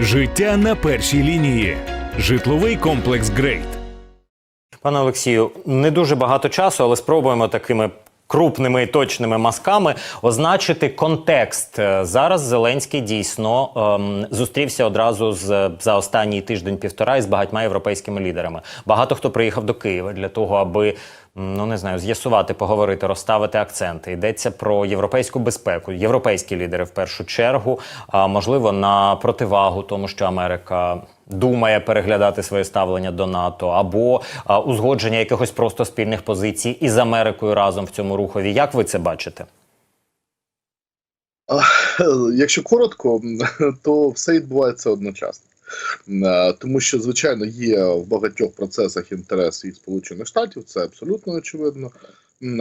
Життя на першій лінії. Житловий комплекс Грейт. Пане Олексію, не дуже багато часу, але спробуємо такими крупними і точними мазками означити контекст. Е, Зараз Зеленський дійсно ем, зустрівся одразу з за останній тиждень-півтора із багатьма європейськими лідерами. Багато хто приїхав до Києва для того, аби ну не знаю, з'ясувати, поговорити, розставити акценти. Йдеться про європейську безпеку, європейські лідери в першу чергу, а можливо на противагу тому, що Америка думає переглядати своє ставлення до НАТО, або а, узгодження якихось просто спільних позицій із Америкою разом в цьому рухові. Як ви це бачите? Якщо коротко, то все відбувається одночасно. Е, Тому що, звичайно, є в багатьох процесах інтерес і Сполучених Штатів, це абсолютно очевидно.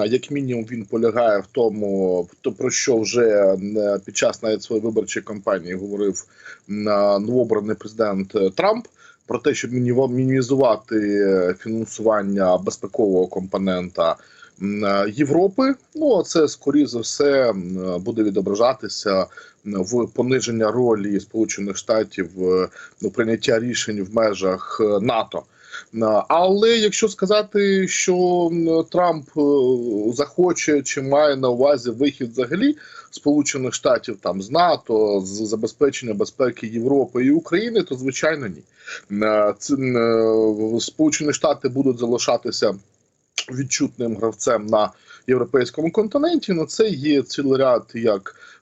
Як мінімум, він полягає в тому, то, про що вже е, під час навіть своєї виборчої кампанії говорив е, новообраний президент Трамп. Про те, щоб мінімізувати фінансування безпекового компонента Європи. Ну а це скоріше за все буде відображатися в пониження ролі Сполучених Штатів в ну, прийняття рішень в межах е, НАТО. Е, Але якщо сказати, що Трамп е, захоче чи має на увазі вихід взагалі Сполучених Штатів там з НАТО з забезпечення безпеки Європи і України, то звичайно ні. Е, е, Сполучені Штати будуть залишатися відчутним гравцем на європейському континенті. На це є цілий ряд як е,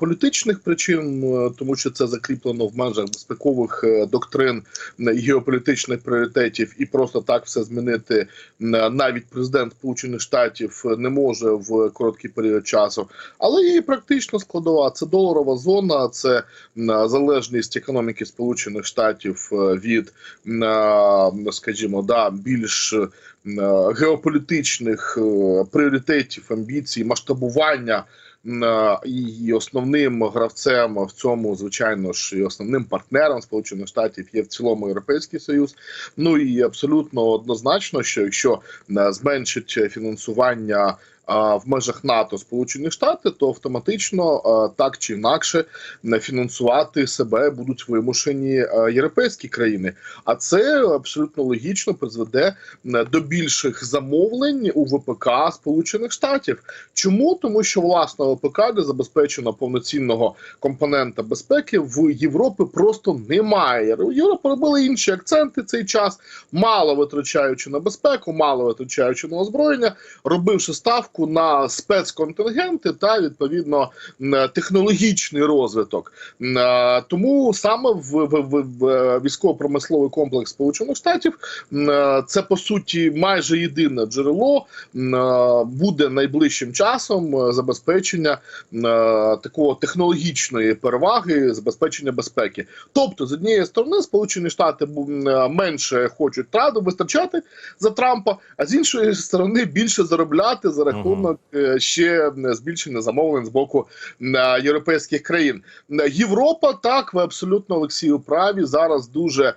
політичних причин, е, тому що це закріплено в межах безпекових е, доктрин е, і геополітичних пріоритетів, і просто так все змінити е, навіть президент Сполучених Штатів не може в короткий період часу. Але і практично складова це доларова зона, це е, залежність економіки Сполучених Штатів е, від, е, скажімо, да, більш е, геополітичних е, пріоритетів, амбіцій, масштабування. І основним гравцем в цьому, звичайно ж, і основним партнером Сполучених Штатів є в цілому Європейський Союз. Ну і абсолютно однозначно, що якщо е, зменшить фінансування в межах НАТО Сполучені Штати, то автоматично так чи інакше фінансувати себе будуть вимушені європейські країни. А це абсолютно логічно призведе до більших замовлень у ВПК Сполучених Штатів. Чому тому, що власне ВПК не забезпечено повноцінного компонента безпеки в Європі просто немає. Європа робила інші акценти цей час, мало витрачаючи на безпеку, мало витрачаючи на озброєння, робивши ставку на спецконтингенти та відповідно технологічний розвиток. Тому саме в, в, в, військово-промисловий комплекс Сполучених Штатів це по суті майже єдине джерело буде найближчим часом е, забезпечення такого технологічної переваги, забезпечення безпеки. Тобто, з однієї сторони, Сполучені Штати менше хочуть траду витрачати за Трампа, а з іншої сторони більше заробляти за рахунок е, ще збільшення замовлень з боку е, європейських країн. М, Європа так, ви абсолютно Олексію праві. Зараз дуже е,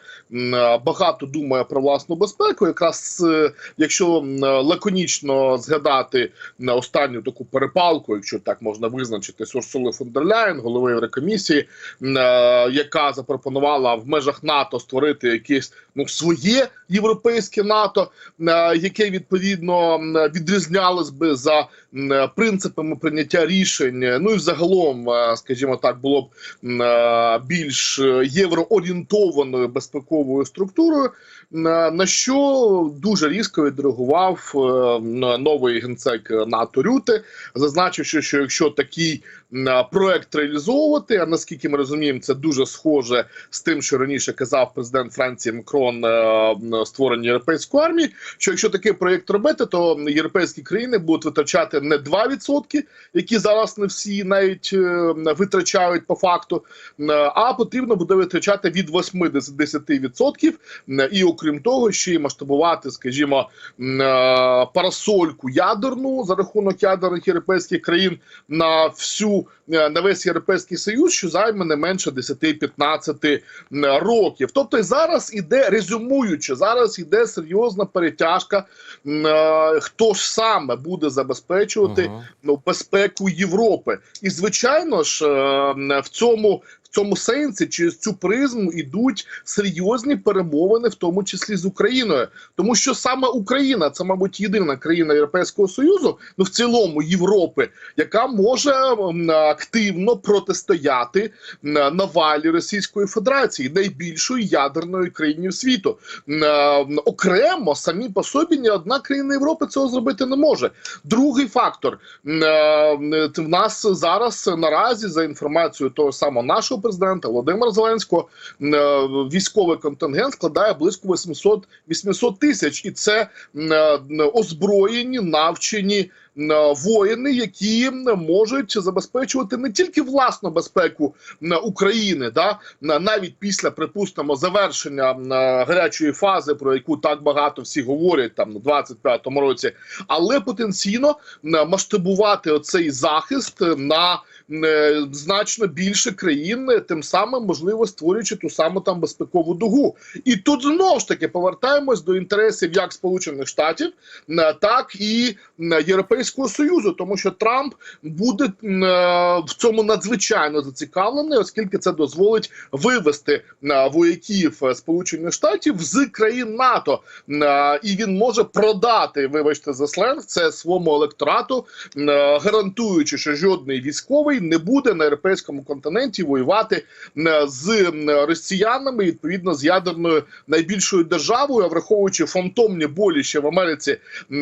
багато думає про власну безпеку. Якраз е, якщо е, лаконічно згадати на останню таку перепалку, якщо так можна визначити, Урсули фон дер Ляєн, голови Єврокомісії, е, яка запропонувала в межах НАТО створити якесь ну своє європейське НАТО, е, яке відповідно відрізнялось би за е, принципами прийняття рішень. Ну і загалом, е, скажімо так, було б більш євроорієнтованою безпековою структурою. На що дуже різко відреагував новий генсек НАТО Рюте, зазначивши, що якщо такий проект реалізовувати, а наскільки ми розуміємо, це дуже схоже з тим, що раніше казав президент Франції Макрон е, створення європейської армії. Що якщо такий проект робити, то європейські країни будуть витрачати не 2%, які зараз не всі навіть е, витрачають по факту, а потрібно буде витрачати від 8 до 10%. І окрім того, ще й масштабувати, скажімо, е, парасольку ядерну за рахунок ядерних європейських країн на всю е, на весь європейський союз, що займе не менше 10-15 років. Тобто зараз іде резюмуючи, зараз іде серйозна перетяжка. е, Хто ж саме буде забезпечувати ну, безпеку Європи? І звичайно ж е, в цьому. Цьому сенсі через цю призму ідуть серйозні перемовини, в тому числі з Україною, тому що саме Україна це, мабуть, єдина країна Європейського союзу, ну в цілому Європи, яка може активно протистояти навалі Російської Федерації, найбільшої ядерної країни світу. Окремо самі по собі ні одна країна Європи цього зробити не може. Другий фактор е, в нас зараз наразі за інформацією того самого нашого президента. Володимира Зеленського е, військовий контингент складає близько 800 800 тисяч, і це е, озброєні, навчені е, воїни, які можуть забезпечувати не тільки власну безпеку України, да навіть після припустимо завершення гарячої фази, про яку так багато всі говорять там на 25-му році, але потенційно масштабувати оцей захист на значно більше країн, е, тим самим можливо створюючи ту саму там безпекову дугу. І тут знову ж таки повертаємось до інтересів як Сполучених Штатів, е, так і е, Європейського Союзу, тому що Трамп буде е, в цьому надзвичайно зацікавлений, оскільки це дозволить вивести е, вояків е, Сполучених Штатів з країн НАТО, Е, і він може продати, вибачте за сленг, це своєму електорату, е, гарантуючи, що жодний військовий не буде на європейському континенті воювати е, з росіянами, відповідно з ядерною найбільшою державою, а враховуючи фантомні болі ще в Америці е,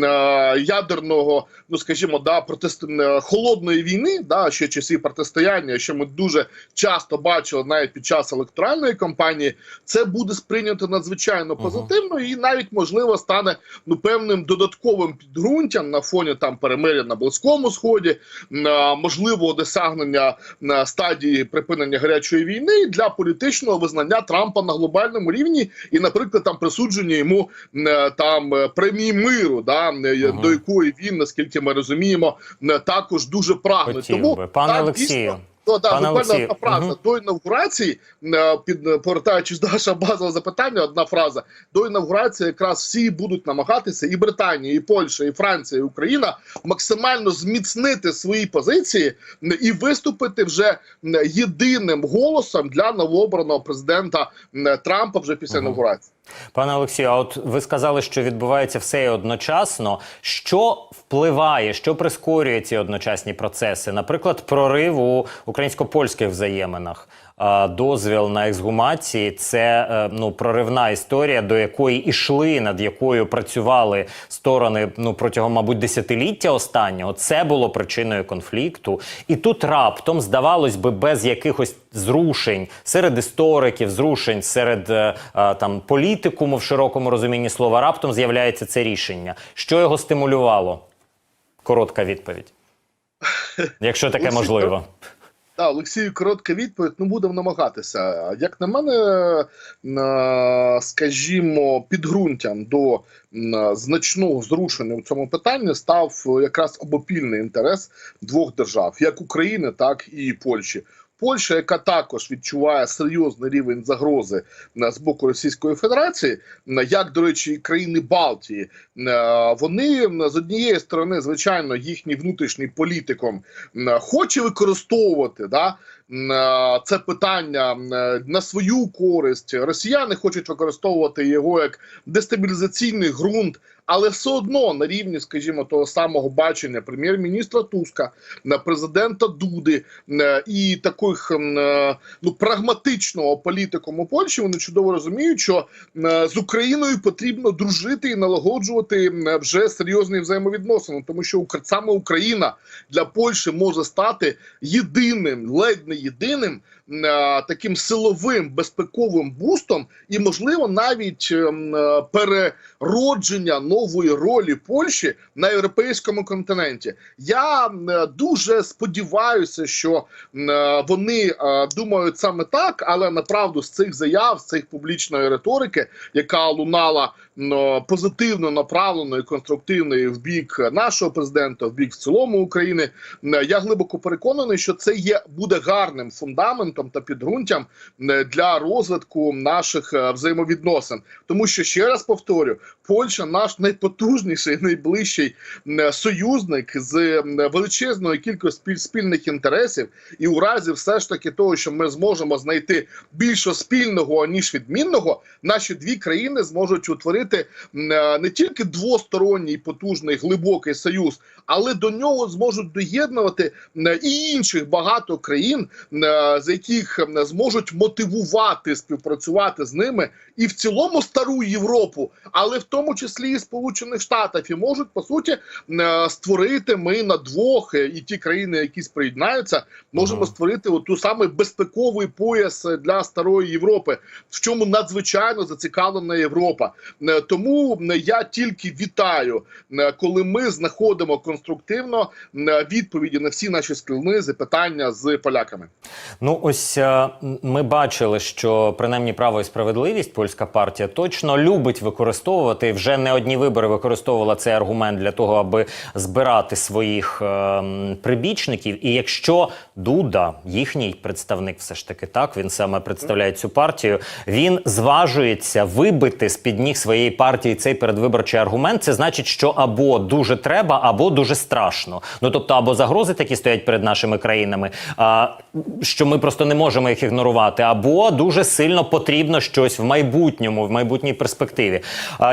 ядерного, ну скажімо, да протист е, холодної війни, да ще часів протистояння, що ми дуже часто бачили навіть під час електоральної кампанії, це буде сприйнято надзвичайно позитивно і навіть можливо стане ну певним додатковим підґрунтям на фоні там перемиря на близькому сході, можливо досягнення на стадії припинення гарячої війни для політичного визнання Трампа на глобальному рівні, і, наприклад, там присудження йому е, там е, премії миру, да м, е, Ага. до якої він, наскільки ми розуміємо, також дуже прагне. Тому. Пане Олексію, дійсно, Ну, да, Пане буквально Олексію, одна фраза мгм. до інавгурації, е, під е, повертаючись до вашого базового запитання, одна фраза до інавгурації якраз всі будуть намагатися і Британія, і Польща, і Франція, і Україна максимально зміцнити свої позиції і виступити вже єдиним голосом для новообраного президента Трампа вже після Ага. інавгурації. Пане Олексію, а от ви сказали, що відбувається все одночасно. Що впливає, що прискорює ці одночасні процеси? Наприклад, прорив у українсько-польських взаєминах. Дозвіл на ексгумації це е, ну проривна історія, до якої ішли, над якою працювали сторони ну протягом, мабуть, десятиліття останнього. Це було причиною конфлікту. І тут раптом, здавалось би, без якихось зрушень серед істориків, зрушень серед е, е, там політикуму в широкому розумінні слова, раптом з'являється це рішення. Що його стимулювало? Коротка відповідь. Якщо таке можливо. Так, Олексію, коротка відповідь. Ну будемо намагатися. Як на мене, е, скажімо, підґрунтям до значного зрушення в цьому питанні став е, якраз обопільний інтерес двох держав, як України, так і Польщі. Польща, яка також відчуває серйозний рівень загрози е, з боку Російської Федерації, е, як до речі, і країни Балтії, е, вони з однієї сторони, звичайно, їхній внутрішній політиком хоче використовувати да, це питання е, на свою користь. Росіяни хочуть використовувати його як дестабілізаційний ґрунт. Але все одно на рівні, скажімо, того самого бачення прем'єр-міністра Туска, президента Дуди е, і таких е, ну прагматичного політикум у Польщі, вони чудово розуміють, що е, з Україною потрібно дружити і налагоджувати вже серйозні взаємовідносини, тому що саме Україна для Польщі може стати єдиним, ледь не єдиним е, таким силовим безпековим бустом, і можливо навіть ем, е, переродження нової ролі Польщі на європейському континенті. Я е, дуже сподіваюся, що е, вони е, думають саме так, але направду з цих заяв, з цих публічної риторики, яка лунала позитивно направленої, конструктивної в бік нашого президента, в бік в цілому України. Я глибоко переконаний, що це є буде гарним фундаментом та підґрунтям для розвитку наших е, взаємовідносин, тому що ще раз повторю, Польща наш найпотужніший, найближчий союзник з величезною кількістю спільних інтересів, і у разі все ж таки того, що ми зможемо знайти більше спільного ніж відмінного, наші дві країни зможуть утворити е, не тільки двосторонній потужний глибокий союз, але до нього зможуть доєднувати і інших багато країн, е, з яких м, зможуть мотивувати співпрацювати з ними і в цілому стару Європу, але в тому числі і Сполучених Штатів, і можуть по суті е, створити ми на двох е, і ті країни, які приєднаються, можемо створити ту самий безпековий пояс е, для старої Європи, в чому надзвичайно зацікавлена Європа. Е, Тому е, я тільки вітаю, е, коли ми знаходимо конструктивно е, відповіді на всі наші складні запитання з поляками. Ну, ось е, ми бачили, що принаймні право і справедливість польська партія точно любить використовувати вже не одні вибори використовувала цей аргумент для того, аби збирати своїх е, прибічників. І якщо Дуда, їхній представник, все ж таки так, він саме представляє цю партію. Він зважується вибити з під ніг своєї партії цей передвиборчий аргумент. Це значить, що або дуже треба, або дуже страшно. Ну тобто, або загрози такі стоять перед нашими країнами, що ми просто не можемо їх ігнорувати, або дуже сильно потрібно щось в майбутньому, в майбутній перспективі.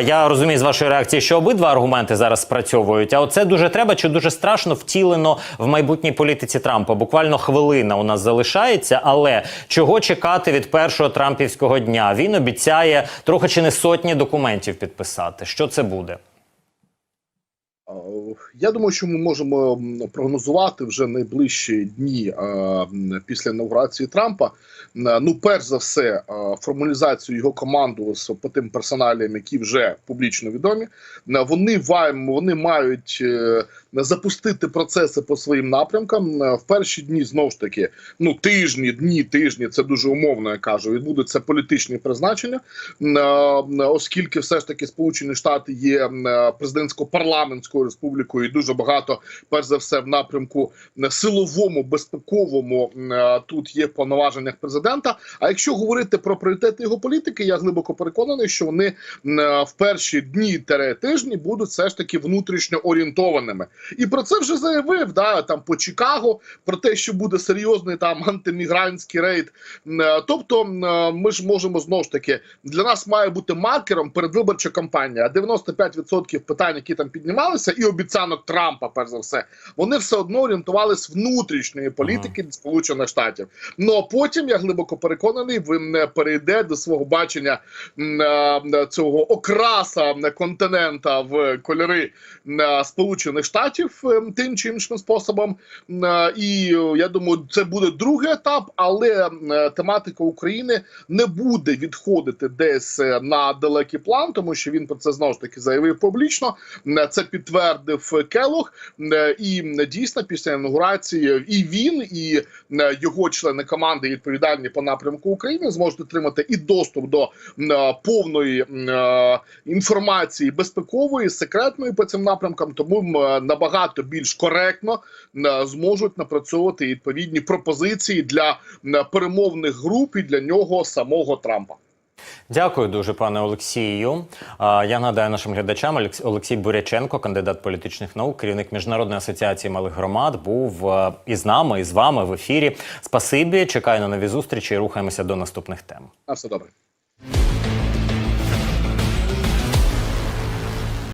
Я розумію з вашої реакції, що обидва аргументи зараз спрацьовують. А оце дуже треба чи дуже страшно втілено в майбутній політиці Трампа. Буквально хвилина у нас залишається. Але чого чекати від першого трампівського дня? Він обіцяє трохи чи не сотні документів підписати. Що це буде? Я думаю, що ми можемо прогнозувати вже найближчі дні після інаугурації Трампа. Ну, перш за все, формалізацію його команду з по тим персоналіям, які вже публічно відомі. Вони вони мають е, запустити процеси по своїм напрямкам. В перші дні знову ж таки, ну тижні, дні, тижні, це дуже умовно, я кажу. Відбудуться політичні призначення, оскільки все ж таки Сполучені Штати є президентсько-парламентською республікою, і дуже багато, перш за все, в напрямку силовому, безпековому е, тут є повноваженнях президента. А якщо говорити про пріоритети його політики, я глибоко переконаний, що вони е, в перші дні тижні будуть все ж таки внутрішньо орієнтованими. І про це вже заявив да там по Чикаго про те, що буде серйозний там антимігрантський рейд. Е, Тобто, ми ж можемо знову ж таки для нас має бути маркером передвиборча кампанія. А 95% питань, які там піднімалися, і обіцянок Трампа, перш за все, вони все одно орієнтувались внутрішньої політики Сполучених Штатів. Ну а потім я глибоко переконаний, він е, перейде до свого бачення е, цього окраса континента в кольори Сполучених Штатів е, тим чи іншим способом. Е, І е, я думаю, це буде другий етап, але е, тематика України не буде відходити десь е, на далекий план, тому що він про це знову ж таки заявив публічно. Це підтвердив Келох. І м, дійсно після інаугурації і він, і е, його члени команди, відповідальні по напрямку України, зможуть отримати і доступ до е, повної е, інформації безпекової, секретної по цим напрямкам, тому е, набагато більш коректно зможуть напрацьовувати відповідні пропозиції для перемовних груп і для нього самого Трампа. Дякую дуже, пане Олексію. Я нагадаю нашим глядачам Олекс- Олексій Буряченко, кандидат політичних наук, керівник міжнародної асоціації малих громад, був із нами, і з вами в ефірі. Спасибі, чекаю на нові зустрічі рухаємося до наступних тем. На все добре.